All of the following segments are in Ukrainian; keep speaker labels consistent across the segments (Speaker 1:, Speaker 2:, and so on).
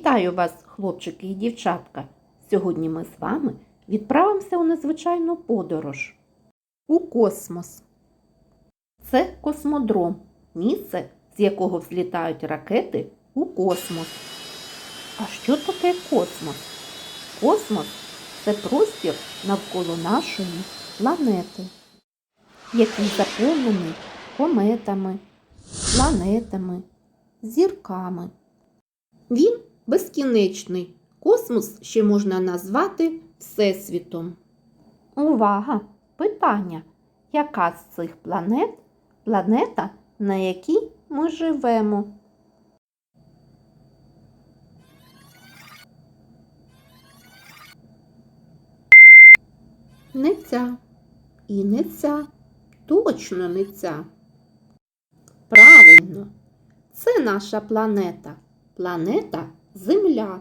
Speaker 1: Вітаю вас, хлопчики і дівчатка! Сьогодні ми з вами відправимося у незвичайну подорож у космос. Це космодром, місце, з якого взлітають ракети у космос. А що таке космос? Космос це простір навколо нашої планети, який заповнений кометами, планетами, зірками. Він безкінечний. Космос ще можна назвати Всесвітом. Увага! Питання. Яка з цих планет планета, на якій ми живемо? Не ця. І не ця. Точно не ця. Правильно, це наша планета. Планета Земля.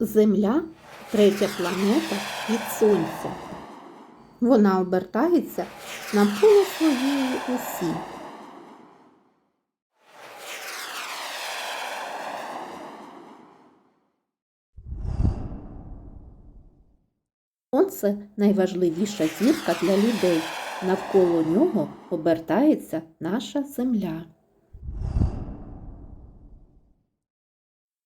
Speaker 1: Земля третя планета від Сонця. Вона обертається навколо своєї осі. Сонце найважливіша зірка для людей. Навколо нього обертається наша земля.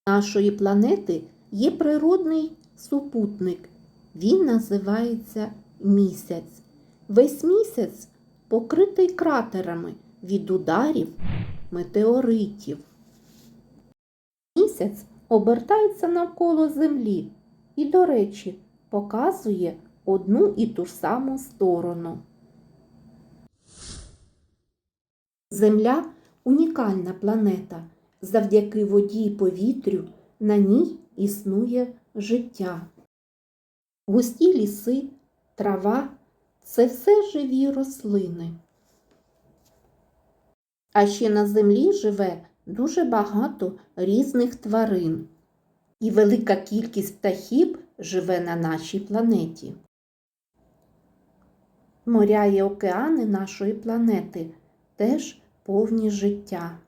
Speaker 1: Нашої планети є природний супутник. Він називається місяць. Весь місяць покритий кратерами від ударів метеоритів. Місяць обертається навколо Землі і, до речі, показує одну і ту ж саму сторону. Земля унікальна планета. Завдяки воді й повітрю на ній існує життя. Густі ліси, трава це все живі рослини. А ще на землі живе дуже багато різних тварин. І велика кількість птахів живе на нашій планеті. Моря і океани нашої планети теж повні життя.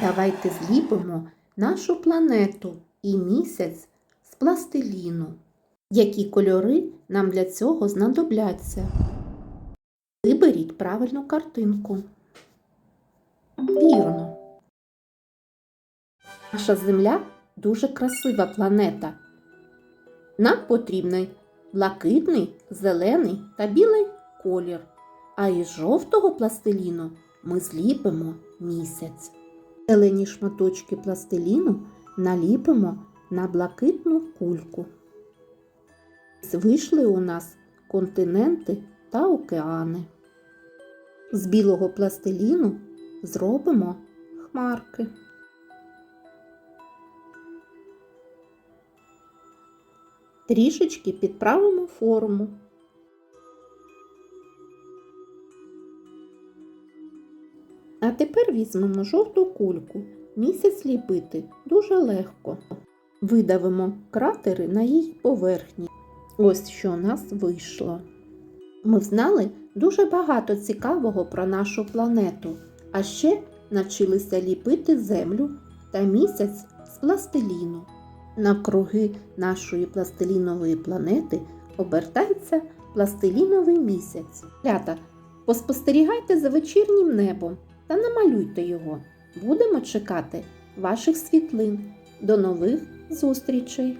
Speaker 1: Давайте зліпимо нашу планету і місяць з пластиліну. Які кольори нам для цього знадобляться? Виберіть правильну картинку. Вірно. Наша Земля дуже красива планета. Нам потрібний блакитний, зелений та білий колір. А із жовтого пластиліну ми зліпимо місяць. Зелені шматочки пластиліну наліпимо на блакитну кульку. Вийшли у нас континенти та океани. З білого пластиліну зробимо хмарки. Трішечки підправимо форму. А тепер візьмемо жовту кульку. Місяць ліпити дуже легко. Видавимо кратери на її поверхні. Ось що у нас вийшло. Ми знали дуже багато цікавого про нашу планету, а ще навчилися ліпити землю та місяць з пластиліну. Навкруги нашої пластилінової планети обертається пластиліновий місяць. Лята, поспостерігайте за вечірнім небом та намалюйте його. Будемо чекати ваших світлин. До нових зустрічей!